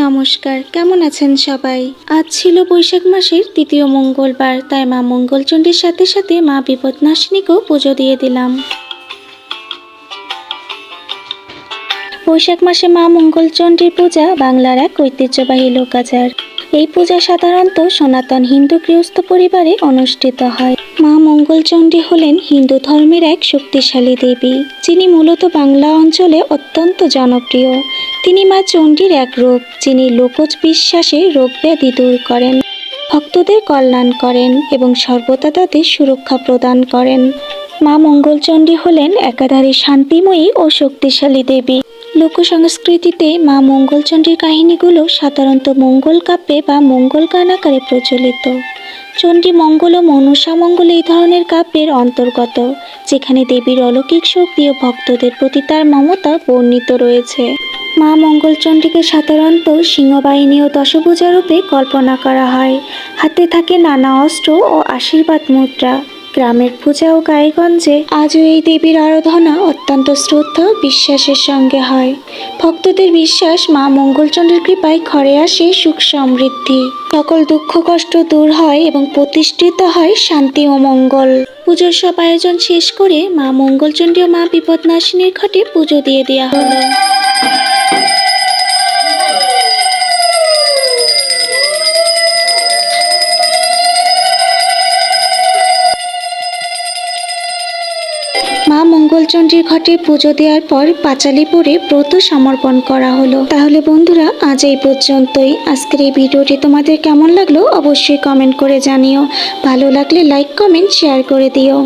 নমস্কার, কেমন আছেন সবাই? আজ ছিল বৈশাখ মাসের তৃতীয় মঙ্গলবার, তাই মা মঙ্গলচণ্ডীর সাথে সাথে মা বিপদনাশিনীকেও পুজো দিয়ে দিলাম। বৈশাখ মাসে মা মঙ্গলচণ্ডীর পূজা বাংলার এক ঐতিহ্যবাহী লোকাচার। এই পূজা সাধারণত সনাতন হিন্দু গৃহস্থ পরিবারে অনুষ্ঠিত হয়। মা মঙ্গলচণ্ডী হলেন হিন্দু ধর্মের এক শক্তিশালী দেবী, যিনি মূলত বাংলা অঞ্চলে অত্যন্ত জনপ্রিয়। তিনি মা চণ্ডীর এক রূপ, যিনি লোকজ বিশ্বাসে রোগ ব্যাধি দূর করেন, ভক্তদের কল্যাণ করেন এবং সর্বদা তাদের সুরক্ষা প্রদান করেন। মা মঙ্গলচণ্ডী হলেন একাধারে শান্তিময়ী ও শক্তিশালী দেবী। লোক সংস্কৃতিতে মা মঙ্গলচণ্ডীর কাহিনীগুলো সাধারণত মঙ্গল কাব্যে বা মঙ্গল গান আকারে প্রচলিত। চণ্ডী মঙ্গল ও মনসা মঙ্গল এই ধরনের কাব্যের অন্তর্গত, যেখানে দেবীর অলৌকিক শক্তি ও ভক্তদের প্রতি তার মমতা বর্ণিত রয়েছে। মা মঙ্গলচণ্ডীকে সাধারণত সিংহবাহিনী ও দশভুজা রূপে কল্পনা করা হয়। হাতে থাকে নানা অস্ত্র ও আশীর্বাদ মুদ্রা। গ্রামের পূজা ও গায়েগঞ্জে আজও এই দেবীর আরাধনা অত্যন্ত শ্রদ্ধা বিশ্বাসের সঙ্গে হয়। ভক্তদের বিশ্বাস মা মঙ্গলচন্দ্রের কৃপায় ঘরে আসে সুখ সমৃদ্ধি। সকল দুঃখ কষ্ট দূর হয় এবং প্রতিষ্ঠিত হয় শান্তি ও মঙ্গল। পুজোর সব আয়োজন শেষ করে মা মঙ্গলচন্ডী ও মা বিপদনাশিনীর ঘটে পুজো দিয়ে দেওয়া হলো। মা মঙ্গলচণ্ডীর ঘটে পুজো দেওয়ার পর পাঁচালিপুরে ব্রত সমর্পণ করা হলো। তাহলে বন্ধুরা, আজ এই পর্যন্তই। আজকের এই ভিডিওটি তোমাদের কেমন লাগল অবশ্যই কমেন্ট করে জানিও। ভালো লাগলে লাইক কমেন্ট শেয়ার করে দিও।